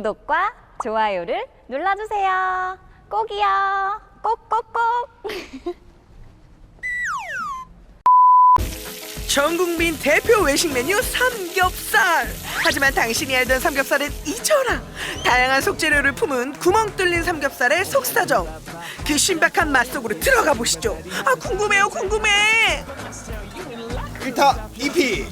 구독과 좋아요를 눌러주세요. 꼭이요. 꼭꼭꼭. 전 국민 대표 외식 메뉴 삼겹살. 하지만 당신이 알던 삼겹살은 잊어라. 다양한 속재료를 품은 구멍 뚫린 삼겹살의 속사정. 그 신박한 맛 속으로 들어가 보시죠. 아 궁금해요, 궁금해. 1타 2피.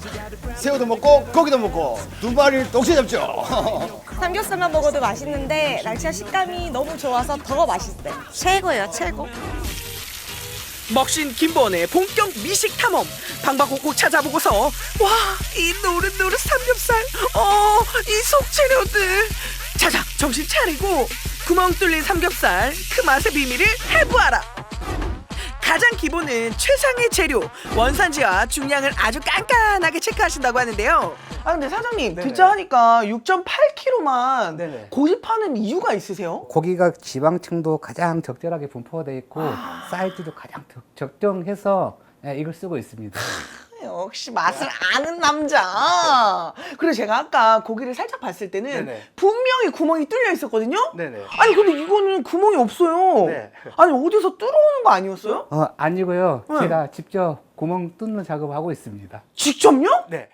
새우도 먹고 고기도 먹고 두 마리를 동시에 잡죠. 삼겹살만 먹어도 맛있는데 날치알 식감이 너무 좋아서 더 맛있어요. 최고예요, 최고. 먹신 김본의 본격 미식 탐험. 방방곡곡 찾아보고서 와 이 노릇노릇 삼겹살. 어 이 속 재료들. 자자 정신 차리고 구멍 뚫린 삼겹살 그 맛의 비밀을 해부하라 가장 기본은 최상의 재료 원산지와 중량을 아주 깐깐하게 체크하신다고 하는데요 아 근데 사장님 듣자 하니까 6.8kg만 네네. 고집하는 이유가 있으세요? 고기가 지방층도 가장 적절하게 분포되어 있고 사이즈도 가장 적- 적정해서 예, 이걸 쓰고 있습니다. 역시 맛을 아는 남자. 그리고 제가 아까 고기를 살짝 봤을 때는 네네. 분명히 구멍이 뚫려 있었거든요. 네네. 아니 근데 이거는 구멍이 없어요. 네. 아니 어디서 뚫어오는 거 아니었어요? 어, 아니고요. 네. 제가 직접 구멍 뚫는 작업을 하고 있습니다. 직접요? 네.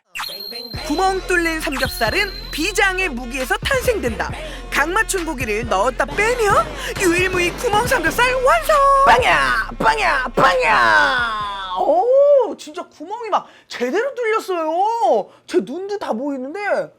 구멍 뚫린 삼겹살은 비장의 무기에서 탄생된다. 각 맞춘 고기를 넣었다 빼면 유일무이 구멍 삼겹살 완성. 빵야, 빵야, 빵야. 오, 진짜 구멍이 막 제대로 뚫렸어요. 제 눈도 다 보이는데.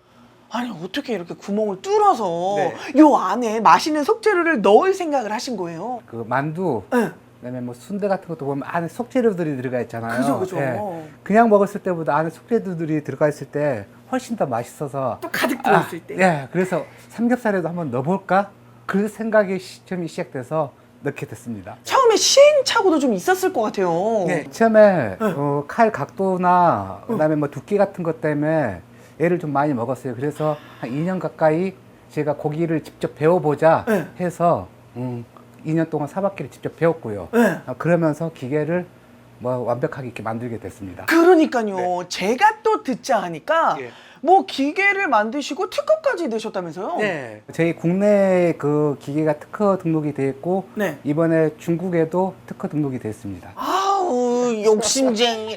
아니 어떻게 이렇게 구멍을 뚫어서 네. 요 안에 맛있는 속재료를 넣을 생각을 하신 거예요? 그 만두, 네. 그다음에 뭐 순대 같은 것도 보면 안에 속재료들이 들어가 있잖아요. 그죠, 그죠. 예. 그냥 먹었을 때보다 안에 속재료들이 들어가 있을 때 훨씬 더 맛있어서 또 가득 들어있을 때. 예. 그래서 삼겹살에도 한번 넣어볼까? 그 생각이 시점이 시작돼서 넣게 됐습니다. 처음에 시행착오도 좀 있었을 것 같아요. 네. 처음에 어, 칼 각도나 그다음에 뭐 두께 같은 것 때문에 애를 좀 많이 먹었어요. 그래서 한 2년 가까이 제가 고기를 직접 배워보자 네. 해서 음, 2년 동안 사바퀴를 직접 배웠고요. 네. 어, 그러면서 기계를 뭐 완벽하게 이렇게 만들게 됐습니다. 그러니까요. 제가 또 듣자 하니까 예. 뭐 기계를 만드시고 특허까지 내셨다면서요? 네. 저희 국내 그 기계가 특허 등록이 돼 있고 네. 이번에 중국에도 특허 등록이 됐습니다. 아우 욕심쟁이.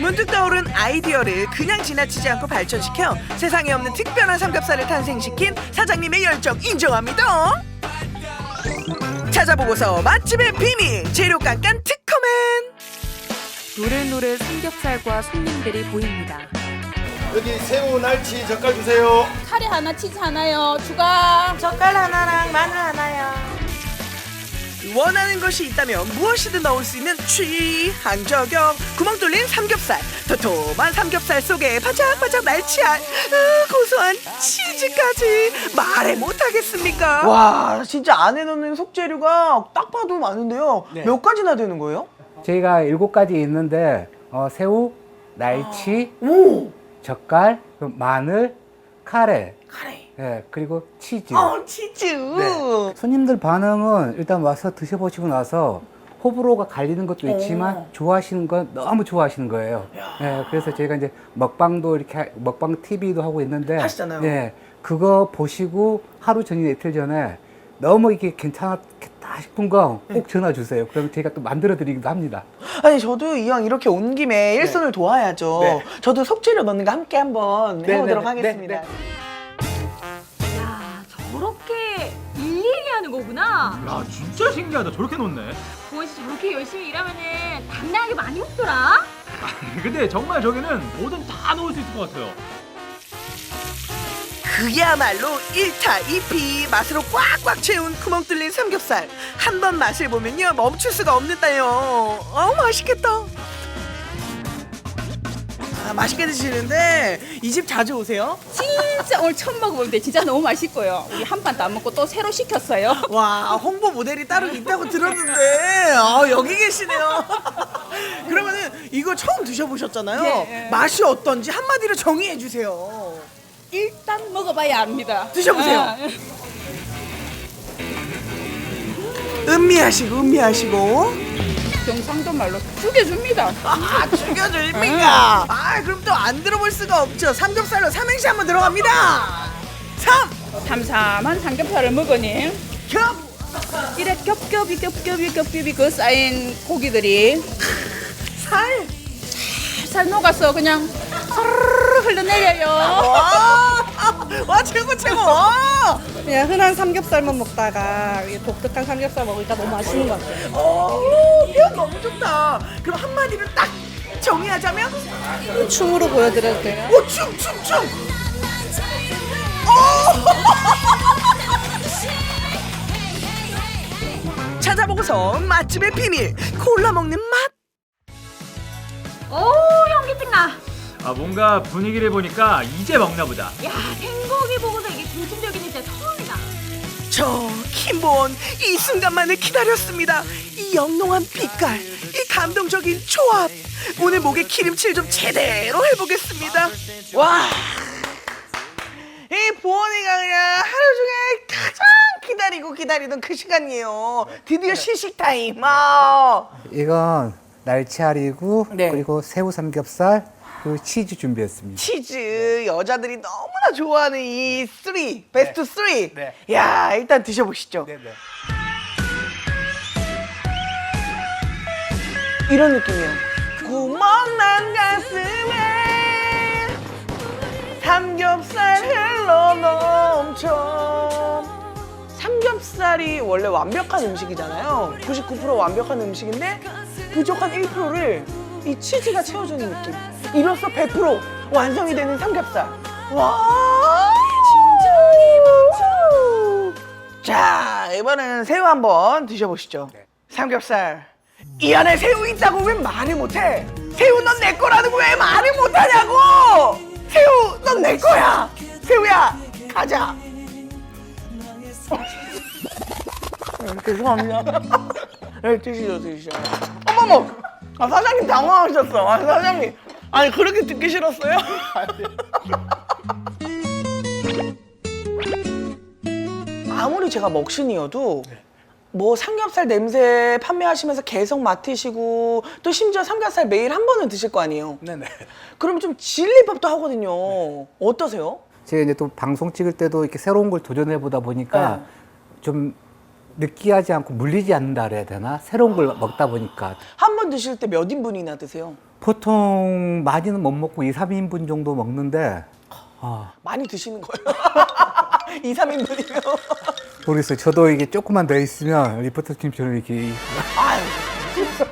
문득 떠오른 아이디어를 그냥 지나치지 않고 발전시켜 세상에 없는 특별한 삼겹살을 탄생시킨 사장님의 열정 인정합니다. 찾아보고서 맛집의 비밀 재료 깐깐 특허맨. 노릇노릇 삼겹살과 손님들이 보입니다. 여기 새우 날치 젓갈 주세요 카레 하나, 치즈 하나요. 추가. 젓갈 하나랑 마늘 하나요. 원하는 것이 있다면 무엇이든 넣을 수 있는 취향저격 구멍 뚫린 삼겹살 도톰한 삼겹살 속에 바짝바짝 날치알 으, 고소한 치즈까지 말해 못하겠습니까 와 진짜 안에 넣는 속재료가 딱 봐도 많은데요 네. 몇 가지나 되는 거예요? 저희가 일곱 가지 있는데 어, 새우, 날치, 오 젓갈, 그 마늘, 카레, 카레 예, 그리고 치즈. 어 치즈 네. 손님들 반응은 일단 와서 드셔보시고 나서 호불호가 갈리는 것도 있지만 어. 좋아하시는 건 너무 좋아하시는 거예요. 예, 그래서 저희가 이제 먹방도 이렇게 하- 먹방 TV도 하고 있는데 하시잖아요. 예, 그거 보시고 하루 전이나 이틀 전에 너무 이게 괜찮았겠다 싶은 거 꼭 전화 주세요. 그러면 저희가 또 만들어 드리기도 합니다. 아니 저도 이왕 이렇게 온 김에 일손을 도와야죠 네. 저도 속재료 넣는 거 함께 한번 네, 해보도록 네, 네, 하겠습니다 네, 야, 저렇게 일일이 하는 거구나. 야 진짜 신기하다 저렇게 놓네 보원 씨 저렇게 열심히 일하면은 당당하게 많이 먹더라. 근데 정말 저기는 뭐든 다 넣을 수 있을 것 같아요 그야말로 1타 2피 맛으로 꽉꽉 채운 구멍 뚫린 삼겹살 한 번 맛을 보면요 멈출 수가 없는다요 어우 맛있겠다 아, 맛있게 드시는데 이 집 자주 오세요? 진짜 오늘 처음 먹어보는데 진짜 너무 맛있고요. 우리 한판다 먹고 또 새로 시켰어요. 와 홍보 모델이 따로 있다고 들었는데 아 여기 계시네요 그러면은 이거 처음 드셔보셨잖아요 예, 예. 맛이 어떤지 한마디로 정의해 주세요 일단 먹어봐야 압니다. 드셔보세요. 아, 음미하시고 음미하시고 경상도 말로 죽여줍니다. 아 죽여줍니까? 아 그럼 또 안 들어볼 수가 없죠. 삼겹살로 삼행시 한번 들어갑니다. 삼 담삼한 삼겹살을 먹으니 겹! 이래 겹겹이 겹겹이 겹겹이 그 쌓인 고기들이 살! 살살 녹아서 그냥 흐르르 흘러내려요. 최고 최고! 와! 그냥 흔한 삼겹살만 먹다가 이 독특한 삼겹살 먹으니까 너무 맛있는 것 같아요. 오, 표현 너무 좋다. 그럼 한마디로 딱 정의하자면? 춤으로 보여드려도 돼요? 오, 춤, 춤, 춤! 오! 찾아보고서 맛집의 비밀, 골라 먹는 맛. 오 현기증 나. 아 뭔가 분위기를 보니까 이제 먹나 보다. 야 생고기 보고서 이게 중심적인 진짜 처음이다. 저 김보원 이 순간만을 기다렸습니다. 이 영롱한 빛깔, 이 감동적인 조합. 오늘 목에 기름칠 좀 제대로 해보겠습니다. 와, 이 보원이가 그냥 하루 중에 가장 기다리고 기다리던 그 시간이에요. 드디어 시식 타임. 아. 이건 날치알이고 네. 그리고 새우 삼겹살 그리고 치즈 준비했습니다. 치즈 여자들이 너무나 좋아하는 이 쓰리 베스트 쓰리. 네. 야 일단 드셔보시죠. 네네. 이런 느낌이에요. 구멍난 가슴에 삼겹살 흘러 넘쳐. 삼겹살이 원래 완벽한 음식이잖아요. 99% 완벽한 음식인데 부족한 1%를 이 치즈가 채워주는 느낌. 이로써 100% 완성이 되는 삼겹살. 와! 자, 이번에는 새우 한번 드셔보시죠. 삼겹살. 이 안에 새우 있다고 왜 말을 못해? 새우 넌 내 거라는 거 왜 말을 못하냐고! 새우 넌 내 거야! 새우야, 가자! 어, 죄송합니다. 네, 드시죠, 드시죠. 어머머! 아, 사장님 당황하셨어. 아, 사장님. 아니, 그렇게 듣기 싫었어요? 아무리 제가 먹신이어도 뭐 삼겹살 냄새 판매하시면서 계속 맡으시고 또 심지어 삼겹살 매일 한 번은 드실 거 아니에요. 네네. 그럼 좀 질리법도 하거든요. 어떠세요? 제가 이제 또 방송 찍을 때도 이렇게 새로운 걸 도전해 보다 보니까 네. 좀 느끼하지 않고 물리지 않는다 그래야 되나? 새로운 걸 먹다 보니까 한 번 드실 때 몇 인분이나 드세요? 보통 많이는 못 먹고 2, 3인분 정도 먹는데 아, 많이 드시는 거예요. 2, 3인분이면. 모르겠어요. 저도 이게 조금만 더 있으면 리포터 팀처럼 이렇게 아유, 진짜.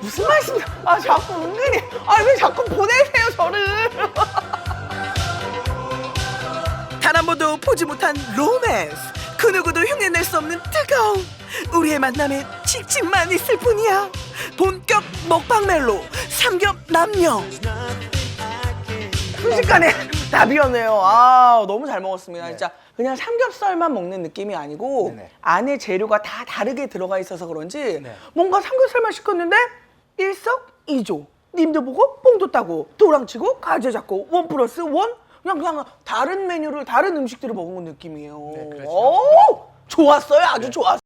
무슨 말씀, 아, 자꾸 은근히. 아, 왜 자꾸 보내세요, 저를. 단 한 번도 보지 못한 로맨스. 그 누구도 흉내낼 수 없는 뜨거움. 우리의 만남에 칙칙만 있을 뿐이야. 본격 먹방 멜로 삼겹 남녀. 순식간에 답이었네요. 아 너무 잘 먹었습니다. 진짜 그냥 삼겹살만 먹는 느낌이 아니고 네네. 안에 재료가 다 다르게 들어가 있어서 그런지 네. 뭔가 삼겹살만 시켰는데 일석이조. 님도 보고 뽕도 따고 도랑치고 가재 잡고 원 플러스 원 그냥 그냥 다른 메뉴를 다른 음식들을 먹은 느낌이에요. 네, 그렇죠. 오, 좋았어요. 아주 좋았어요.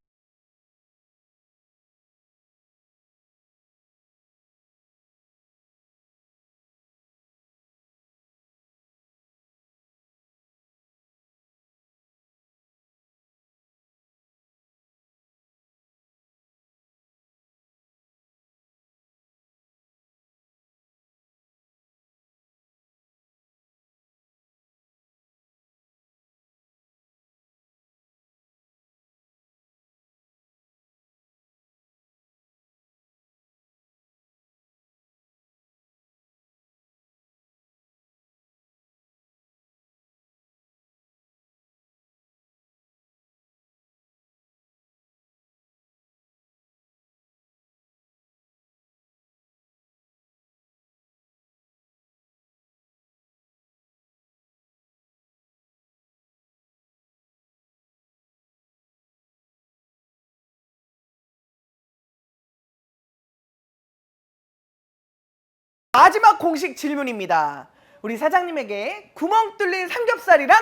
마지막 공식 질문입니다. 우리 사장님에게 구멍 뚫린 삼겹살이란?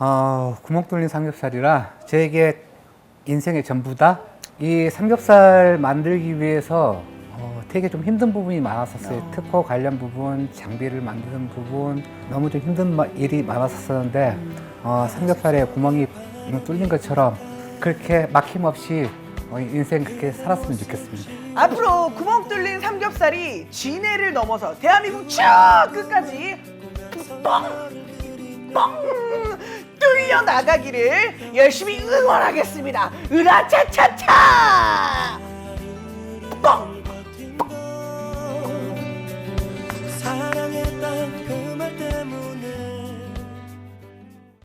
아, 구멍 뚫린 삼겹살이라 저에게 인생의 전부다. 이 삼겹살 만들기 위해서 어, 되게 좀 힘든 부분이 많았었어요. 특허 관련 부분, 장비를 만드는 부분 너무 좀 힘든 마- 일이 많았었는데 어, 삼겹살에 구멍이 뚫린 것처럼 그렇게 막힘없이 어, 인생 그렇게 살았으면 좋겠습니다. 앞으로 구멍 뚫린 삼겹살이 진해를 넘어서 대한민국 쭉 끝까지 뻥! 뻥! 뚫려 나가기를 열심히 응원하겠습니다. 으라차차차!